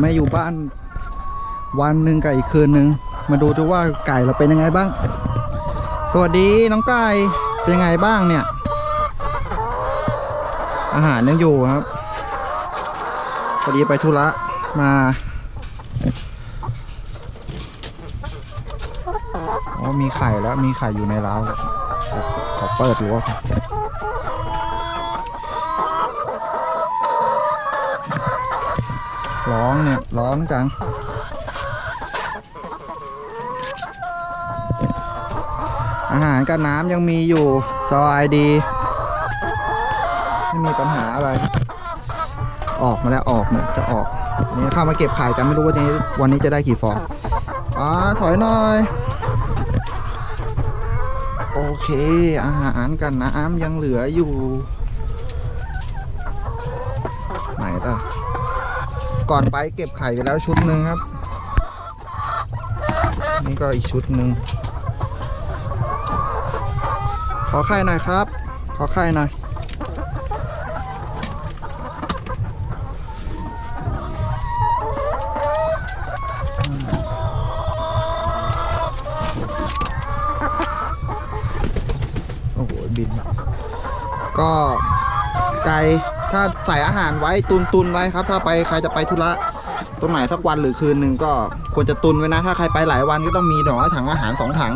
ไม่อยู่บ้านวันหนึ่งกับอีกคืนหนึ่งมาดูดูว่าไก่เราเป็นยังไงบ้าง สวัสดีน้องไก่เป็นยังไงบ้างเนี่ย อาหารยังอยู่ครับพอดีไปธุระมาอ๋อมีไข่แล้วมีไข่อยู่ในร้าวแล้วขอเปิดดูว่า ร้องเนี่ย ร้องจังอาหารกับน้ำยังมีอยู่สบายดี ไม่มีปัญหาอะไร ออกมาแล้วออกเนี่ยจะออกอนนี่เข้ามาเก็บไข่กันไม่รู้ว่าวันนี้วันนี้จะได้กี่ฟองอ๋อถอยหน่อย โอเค อาหารกับน้ำยังเหลืออยู่ ไหนล่ะ ก่อนไปเก็บไข่ไปแล้วชุดหนึ่งครับ นี่ก็อีกชุดหนึ่งขอไข่หน่อยครับ ขอไข่หน่อยโอ้โหบิน ก็ไก่ ถ้าใส่อาหารไว้ตุนตุนๆไว้ครับ ถ้าไปใครจะไปธุระตรงไหนสักวันหรือคืนหนึ่งก็ควรจะตุนไว้นะ ถ้าใครไปหลายวันก็ต้องมีดอกไม้ถังอาหารสองถัง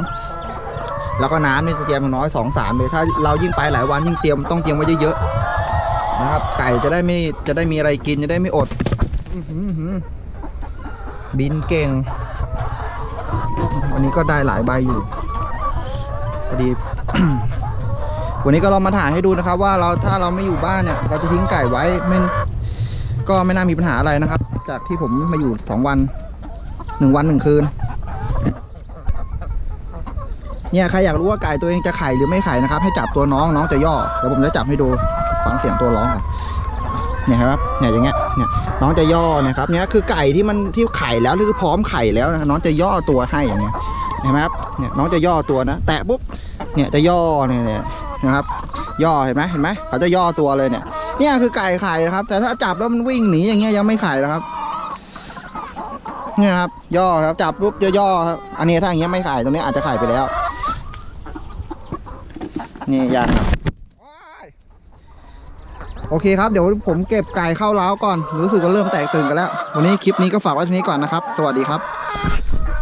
แล้วก็น้ำนี่เตรียมน้อยสองสามเลยถ้าเรายิ่งไปหลายวันยิ่งเตรียมต้องเตรียมไว้เยอะๆนะครับ ไก่จะได้ไม่จะได้มีอะไรกินจะได้ไม่อดบินเก่ง วันนี้ก็ได้หลายใบอยู่พอดี วันนี้ก็เรามาถ่ายให้ดูนะครับ ว่าเราถ้าเราไม่อยู่บ้านเนี่ย เราจะทิ้งไก่ไว้ไม่ก็ไม่น่ามีปัญหาอะไรนะครับ จากที่ผมมาอยู่สองวันหนึ่งวันหนึ่งคืน เนี่ยใครอยากรู้ว่าไก่ตัวเองจะไข่หรือไม่ไข่นะครับ ให้จับตัวน้องน้องจะย่อเดี๋ยวผมจะจับให้ดูฟังเสียงตัวร้องก่อนเนี่ยครับเนี่ยอย่างเงี้ยเนี่ยน้องจะย่อเนี่ยครับเนี่ยคือไก่ที่มันที่ไข่แล้วหรือพร้อมไข่แล้วนะน้องจะย่อตัวให้อย่างเงี้ยเห็นไหมครับเนี่ยน้องจะย่อตัวนะ แตะปุ๊บเนี่ยจะย่อเนี่ย นะครับ ย่อเห็นไหมเห็นไหมเขาจะย่อตัวเลยเนี่ยเนี่ยคือไก่ไข่นะครับ แต่ถ้าจับแล้วมันวิ่งหนีอย่างเงี้ยยังไม่ไข่แล้วครับเนี่ยครับ ย่อครับจับปุ๊บจะย่อครับอันนี้ถ้าอย่างเงี้ยไม่ไข่ตรงนี้อาจจะไข่ไปแล้ว นี่ยังครับโอเคครับเดี๋ยวผมเก็บไก่เข้าเล้าก่อน รู้สึกว่าเริ่มแตกตื่นกันแล้ว วันนี้คลิปนี้ก็ฝากไว้ที่นี้ก่อนนะครับ สวัสดีครับ